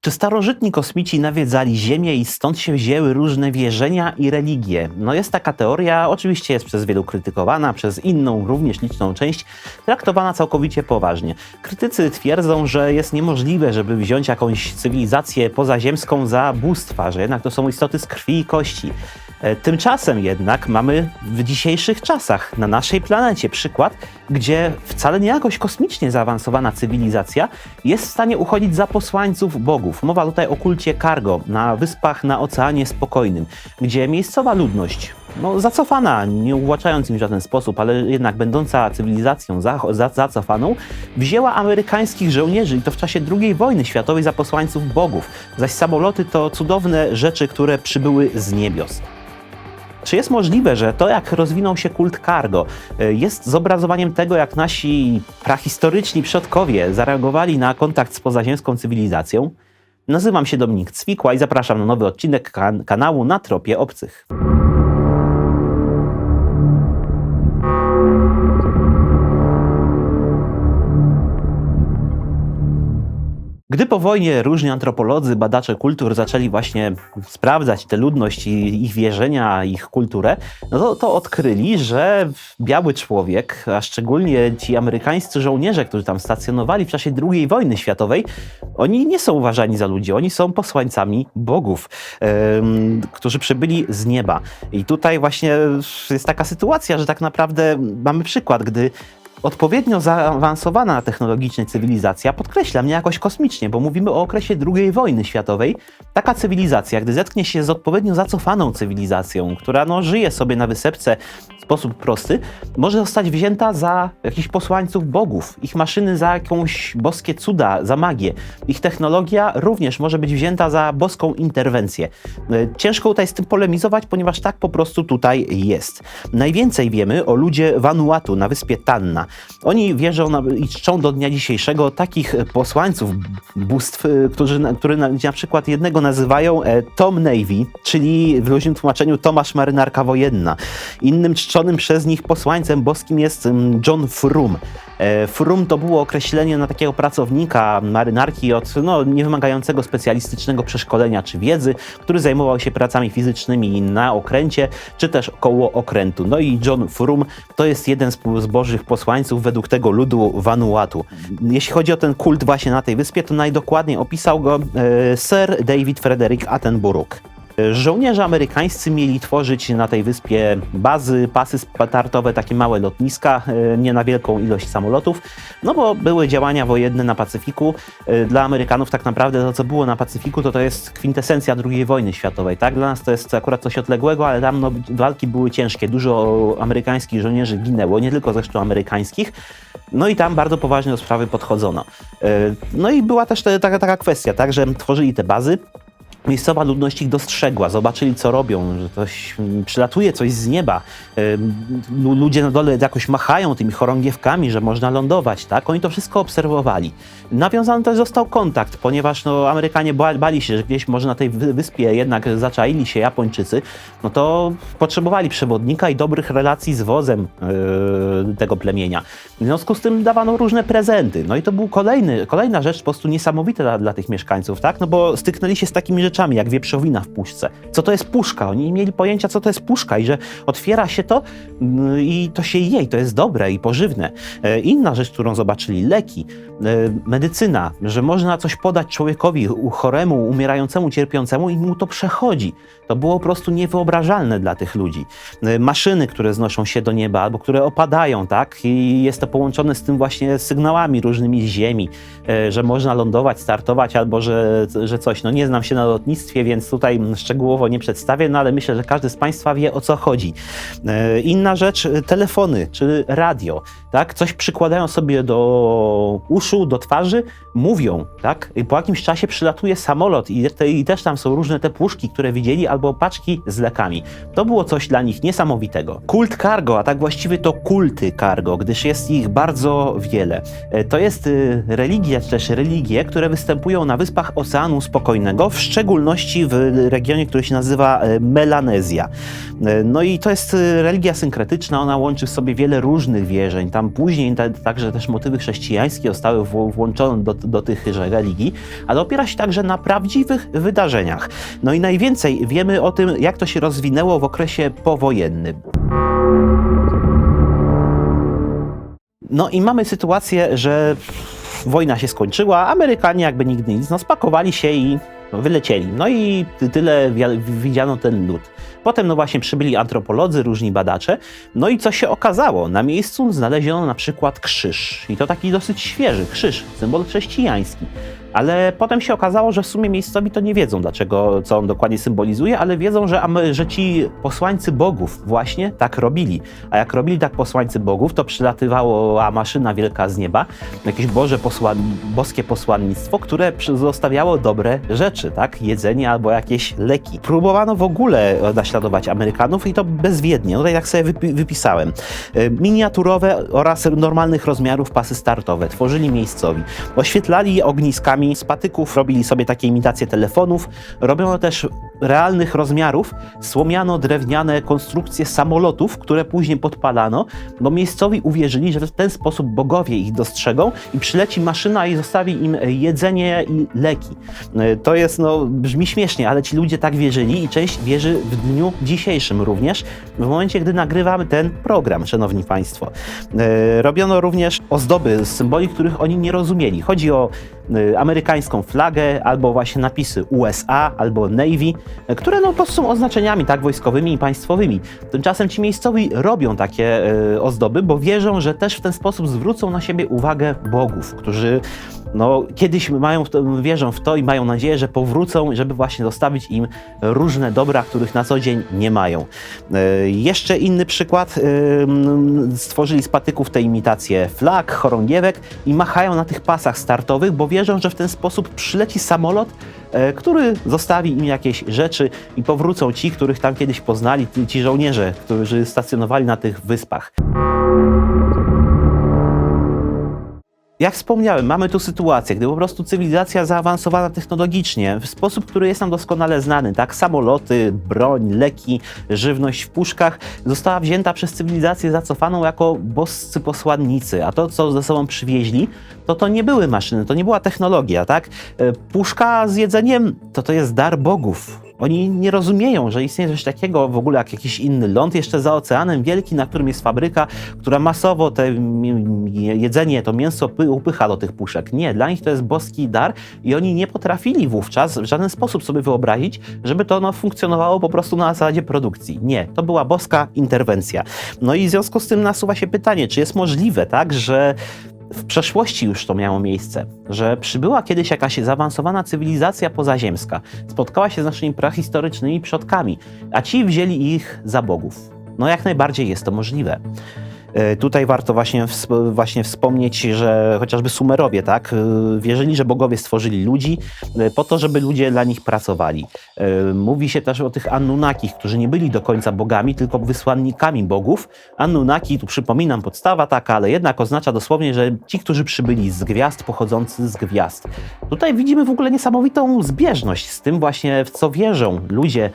Czy starożytni kosmici nawiedzali Ziemię i stąd się wzięły różne wierzenia i religie? No jest taka teoria, oczywiście jest przez wielu krytykowana, przez inną, również liczną część, traktowana całkowicie poważnie. Krytycy twierdzą, że jest niemożliwe, żeby wziąć jakąś cywilizację pozaziemską za bóstwa, że jednak to są istoty z krwi i kości. E, Tymczasem jednak mamy w dzisiejszych czasach na naszej planecie przykład, gdzie wcale nie jakoś kosmicznie zaawansowana cywilizacja jest w stanie uchodzić za posłańców bogów. Mowa tutaj o kulcie Cargo na wyspach na Oceanie Spokojnym, gdzie miejscowa ludność, no, zacofana, nie uwłaczając im w żaden sposób, ale jednak będąca cywilizacją za, za, zacofaną, wzięła amerykańskich żołnierzy i to w czasie II wojny światowej za posłańców bogów, zaś samoloty to cudowne rzeczy, które przybyły z niebios. Czy jest możliwe, że to, jak rozwinął się kult cargo, y, jest zobrazowaniem tego, jak nasi prahistoryczni przodkowie zareagowali na kontakt z pozaziemską cywilizacją? Nazywam się Dominik Cwikła i zapraszam na nowy odcinek kan- kanału Na Tropie Obcych. Gdy po wojnie różni antropolodzy, badacze kultur zaczęli właśnie sprawdzać tę ludność i ich wierzenia, ich kulturę, no to, to odkryli, że biały człowiek, a szczególnie ci amerykańscy żołnierze, którzy tam stacjonowali w czasie II wojny światowej, oni nie są uważani za ludzi, oni są posłańcami bogów, którzy przybyli z nieba. I tutaj właśnie jest taka sytuacja, że tak naprawdę mamy przykład, gdy odpowiednio zaawansowana technologicznie cywilizacja, podkreślam, nie jakoś kosmicznie, bo mówimy o okresie II wojny światowej, taka cywilizacja, gdy zetknie się z odpowiednio zacofaną cywilizacją, która no, żyje sobie na wysepce w sposób prosty, może zostać wzięta za jakichś posłańców bogów, ich maszyny za jakąś boskie cuda, za magię. Ich technologia również może być wzięta za boską interwencję. Ciężko tutaj z tym polemizować, ponieważ tak po prostu tutaj jest. Najwięcej wiemy o ludzie Vanuatu na wyspie Tanna. Oni wierzą na, i czczą do dnia dzisiejszego takich posłańców bóstw, e, którzy, które na, na przykład jednego nazywają e, Tom Navy, czyli w luźnym tłumaczeniu Tomasz Marynarka Wojenna. Innym czczonym przez nich posłańcem boskim jest John Frum. E, Frum to było określenie na takiego pracownika marynarki od no, niewymagającego specjalistycznego przeszkolenia czy wiedzy, który zajmował się pracami fizycznymi na okręcie, czy też koło okrętu. No i John Frum to jest jeden z bożych posłańców według tego ludu Vanuatu. Jeśli chodzi o ten kult właśnie na tej wyspie, to najdokładniej opisał go e, Sir David Frederick Attenborough. Żołnierze amerykańscy mieli tworzyć na tej wyspie bazy, pasy startowe, takie małe lotniska, e, nie na wielką ilość samolotów, no bo były działania wojenne na Pacyfiku. E, Dla Amerykanów tak naprawdę to, co było na Pacyfiku, to to jest kwintesencja II wojny światowej, tak? Dla nas to jest akurat coś odległego, ale tam no, walki były ciężkie, dużo amerykańskich żołnierzy ginęło, nie tylko zresztą amerykańskich, no i tam bardzo poważnie do sprawy podchodzono. E, No i była też te- taka, taka kwestia, tak, że tworzyli te bazy, Miejscowa ludność ich dostrzegła, zobaczyli co robią, że coś przylatuje coś z nieba. Ludzie na dole jakoś machają tymi chorągiewkami, że można lądować, tak? Oni to wszystko obserwowali. Nawiązany też został kontakt, ponieważ no, Amerykanie ba- bali się, że gdzieś może na tej wy- wyspie jednak zaczaili się Japończycy, no to potrzebowali przewodnika i dobrych relacji z wozem yy, tego plemienia. W związku z tym dawano różne prezenty. No i to był kolejny, kolejna rzecz po prostu niesamowita dla, dla tych mieszkańców, tak? No bo styknęli się z takimi rzeczami jak wieprzowina w puszce. Co to jest puszka? Oni nie mieli pojęcia, co to jest puszka i że otwiera się to mm, i to się je i to jest dobre i pożywne. E, Inna rzecz, którą zobaczyli, leki, e, medycyna, że można coś podać człowiekowi choremu, umierającemu, cierpiącemu i mu to przechodzi. To było po prostu niewyobrażalne dla tych ludzi. E, Maszyny, które znoszą się do nieba albo które opadają, tak? I jest to połączone z tym właśnie sygnałami różnymi z ziemi, e, że można lądować, startować albo że, że coś. No nie znam się na lotnictwie, więc tutaj szczegółowo nie przedstawię, no ale myślę, że każdy z Państwa wie o co chodzi. E, Inna rzecz, e, telefony czy radio, tak? Coś przykładają sobie do uszu, do twarzy, mówią, tak? I po jakimś czasie przylatuje samolot i, te, i też tam są różne te puszki, które widzieli, albo paczki z lekami. To było coś dla nich niesamowitego. Kult cargo, a tak właściwie to kulty cargo, gdyż jest ich ich bardzo wiele. E, To jest y, religia, czy też religie, które występują na wyspach Oceanu Spokojnego, w szczególności w regionie, który się nazywa e, Melanezja. E, No i to jest y, religia synkretyczna, ona łączy w sobie wiele różnych wierzeń. Tam później ta, także też motywy chrześcijańskie zostały włączone do, do tychże religii, ale opiera się także na prawdziwych wydarzeniach. No i najwięcej wiemy o tym, jak to się rozwinęło w okresie powojennym. No i mamy sytuację, że wojna się skończyła, Amerykanie jakby nigdy nic, no spakowali się i wylecieli. No i ty- tyle widziano ten lud. Potem no właśnie przybyli antropolodzy, różni badacze. No i co się okazało? Na miejscu znaleziono na przykład krzyż. I to taki dosyć świeży krzyż, symbol chrześcijański. Ale potem się okazało, że w sumie miejscowi to nie wiedzą, dlaczego, co on dokładnie symbolizuje, ale wiedzą, że, że ci posłańcy bogów właśnie tak robili. A jak robili tak posłańcy bogów, to przylatywała maszyna wielka z nieba, jakieś boże posłan, boskie posłannictwo, które zostawiało dobre rzeczy, tak? Jedzenie albo jakieś leki. Próbowano w ogóle naśladować Amerykanów i to bezwiednie. No Tutaj tak sobie wypi- wypisałem. E, Miniaturowe oraz normalnych rozmiarów pasy startowe tworzyli miejscowi. Oświetlali ogniskami patyków, robili sobie takie imitacje telefonów. Robiono też realnych rozmiarów słomiano-drewniane konstrukcje samolotów, które później podpalano, bo miejscowi uwierzyli, że w ten sposób bogowie ich dostrzegą i przyleci maszyna i zostawi im jedzenie i leki. E, To jest, no, brzmi śmiesznie, ale ci ludzie tak wierzyli i część wierzy w dniu dzisiejszym również, w momencie, gdy nagrywamy ten program, szanowni państwo. E, Robiono również ozdoby z symboli, których oni nie rozumieli. Chodzi o e, amerykańską flagę, albo właśnie napisy USA, albo Navy, które no po prostu są oznaczeniami tak wojskowymi i państwowymi. Tymczasem ci miejscowi robią takie e, ozdoby, bo wierzą, że też w ten sposób zwrócą na siebie uwagę bogów, którzy no, kiedyś mają w to, wierzą w to i mają nadzieję, że powrócą, żeby właśnie zostawić im różne dobra, których na co dzień nie mają. E, jeszcze inny przykład. e, Stworzyli z patyków te imitacje flag, chorągiewek i machają na tych pasach startowych, bo wierzą, że w ten sposób przyleci samolot, e, który zostawi im jakieś rzeczy i powrócą ci, których tam kiedyś poznali, ci żołnierze, którzy stacjonowali na tych wyspach. Jak wspomniałem, mamy tu sytuację, gdy po prostu cywilizacja zaawansowana technologicznie, w sposób, który jest nam doskonale znany, tak? Samoloty, broń, leki, żywność w puszkach, została wzięta przez cywilizację zacofaną jako boscy posłannicy, a to, co ze sobą przywieźli, to to nie były maszyny, to nie była technologia, tak? E, Puszka z jedzeniem to to jest dar bogów. Oni nie rozumieją, że istnieje coś takiego w ogóle jak jakiś inny ląd jeszcze za oceanem wielki, na którym jest fabryka, która masowo te jedzenie, to mięso py- upycha do tych puszek. Nie, dla nich to jest boski dar i oni nie potrafili wówczas w żaden sposób sobie wyobrazić, żeby to no, funkcjonowało po prostu na zasadzie produkcji. Nie, to była boska interwencja. No i w związku z tym nasuwa się pytanie, czy jest możliwe, tak, że w przeszłości już to miało miejsce, że przybyła kiedyś jakaś zaawansowana cywilizacja pozaziemska, spotkała się z naszymi prahistorycznymi przodkami, a ci wzięli ich za bogów. No jak najbardziej jest to możliwe. E, Tutaj warto właśnie, właśnie wspomnieć, że chociażby Sumerowie, tak, e, wierzyli, że bogowie stworzyli ludzi e, po to, żeby ludzie dla nich pracowali. Mówi się też o tych Anunnakich, którzy nie byli do końca bogami, tylko wysłannikami bogów. Anunnaki, tu przypominam, podstawa taka, ale jednak oznacza dosłownie, że ci, którzy przybyli z gwiazd, pochodzący z gwiazd. Tutaj widzimy w ogóle niesamowitą zbieżność z tym właśnie, w co wierzą ludzie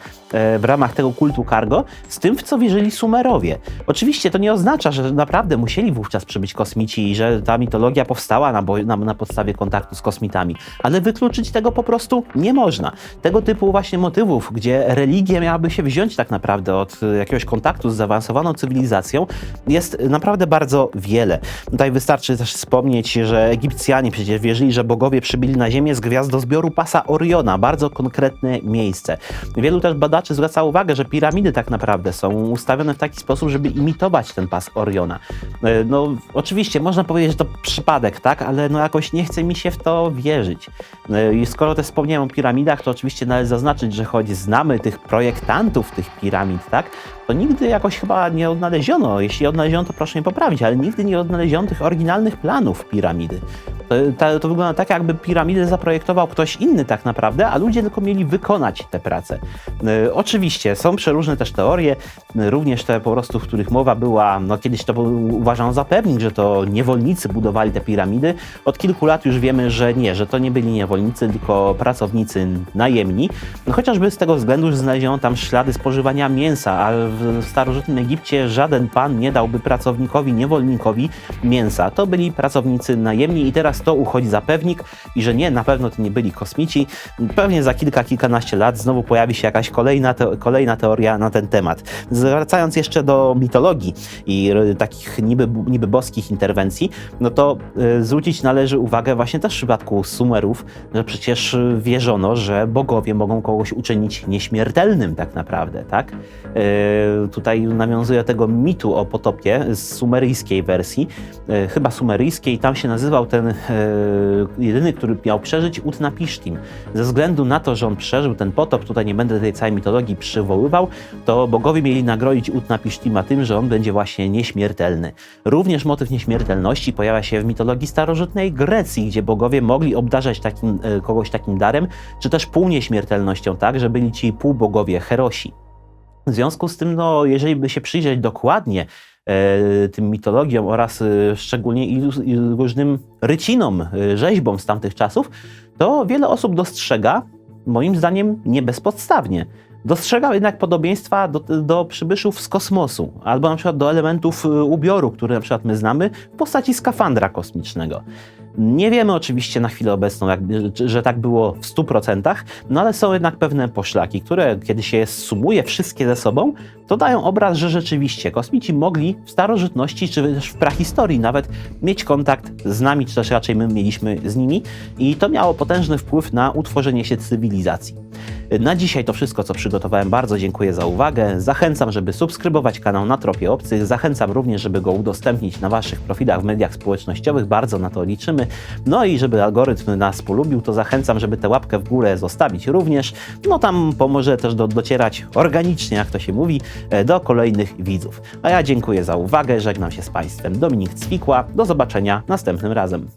w ramach tego kultu cargo, z tym, w co wierzyli Sumerowie. Oczywiście to nie oznacza, że naprawdę musieli wówczas przybyć kosmici i że ta mitologia powstała na, na, na podstawie kontaktu z kosmitami, ale wykluczyć tego po prostu nie można. Tego typu właśnie motywów, gdzie religia miałaby się wziąć tak naprawdę od jakiegoś kontaktu z zaawansowaną cywilizacją, jest naprawdę bardzo wiele. Tutaj wystarczy też wspomnieć, że Egipcjanie przecież wierzyli, że bogowie przybyli na Ziemię z gwiazdozbioru pasa Oriona, bardzo konkretne miejsce. Wielu też badaczy zwraca uwagę, że piramidy tak naprawdę są ustawione w taki sposób, żeby imitować ten pas Oriona. E, No, oczywiście można powiedzieć, że to przypadek, tak, ale no jakoś nie chce mi się w to wierzyć. E, I skoro też wspomniałem o piramidach, to oczywiście należy zaznaczyć, że choć znamy tych projektantów tych piramid, tak, to nigdy jakoś chyba nie odnaleziono, jeśli odnaleziono, to proszę mnie poprawić, ale nigdy nie odnaleziono tych oryginalnych planów piramidy. To, to, wygląda tak, jakby piramidę zaprojektował ktoś inny tak naprawdę, a ludzie tylko mieli wykonać te prace. E, oczywiście są przeróżne też teorie, e, również te po prostu, w których mowa była, no kiedyś to uważano za pewnik, że to niewolnicy budowali te piramidy. Od kilku lat już wiemy, że nie, że to nie byli niewolnicy, tylko pracownicy najemni. No, chociażby z tego względu, że znaleziono tam ślady spożywania mięsa, a w starożytnym Egipcie żaden pan nie dałby pracownikowi, niewolnikowi mięsa. To byli pracownicy najemni i teraz to uchodzi za pewnik i że nie, na pewno to nie byli kosmici. Pewnie za kilka, kilkanaście lat znowu pojawi się jakaś kolejna, te, kolejna teoria na ten temat. Zwracając jeszcze do mitologii i r- takich niby, niby boskich interwencji, no to y, zwrócić należy uwagę właśnie też w przypadku Sumerów, że przecież wierzono, że bogowie mogą kogoś uczynić nieśmiertelnym tak naprawdę, tak? Y, tutaj nawiązuję do tego mitu o potopie z sumeryjskiej wersji, y, chyba sumeryjskiej, tam się nazywał ten jedyny, który miał przeżyć Utnapishtim. Ze względu na to, że on przeżył ten potop, tutaj nie będę tej całej mitologii przywoływał, to bogowie mieli nagrodzić Utnapishtima tym, że on będzie właśnie nieśmiertelny. Również motyw nieśmiertelności pojawia się w mitologii starożytnej Grecji, gdzie bogowie mogli obdarzać takim, e, kogoś takim darem, czy też półnieśmiertelnością, tak, że byli ci półbogowie Herosi. W związku z tym, no, jeżeli by się przyjrzeć dokładnie e, tym mitologiom oraz e, szczególnie różnym rycinom, e, rzeźbom z tamtych czasów, to wiele osób dostrzega, moim zdaniem nie bezpodstawnie, dostrzega jednak podobieństwa do, do przybyszów z kosmosu, albo na przykład do elementów ubioru, które na przykład my znamy w postaci skafandra kosmicznego. Nie wiemy oczywiście na chwilę obecną, czy- że tak było w 100%, no ale są jednak pewne poszlaki, które kiedy się je sumuje wszystkie ze sobą, to dają obraz, że rzeczywiście kosmici mogli w starożytności, czy też w prahistorii nawet mieć kontakt z nami, czy też raczej my mieliśmy z nimi i to miało potężny wpływ na utworzenie się cywilizacji. Na dzisiaj to wszystko, co przygotowałem. Bardzo dziękuję za uwagę. Zachęcam, żeby subskrybować kanał na Tropie Obcych. Zachęcam również, żeby go udostępnić na Waszych profilach w mediach społecznościowych. Bardzo na to liczymy. No i żeby algorytm nas polubił, to zachęcam, żeby tę łapkę w górę zostawić również. No tam pomoże też do, docierać organicznie, jak to się mówi, do kolejnych widzów. A ja dziękuję za uwagę. Żegnam się z Państwem. Dominik Cwikła. Do zobaczenia następnym razem.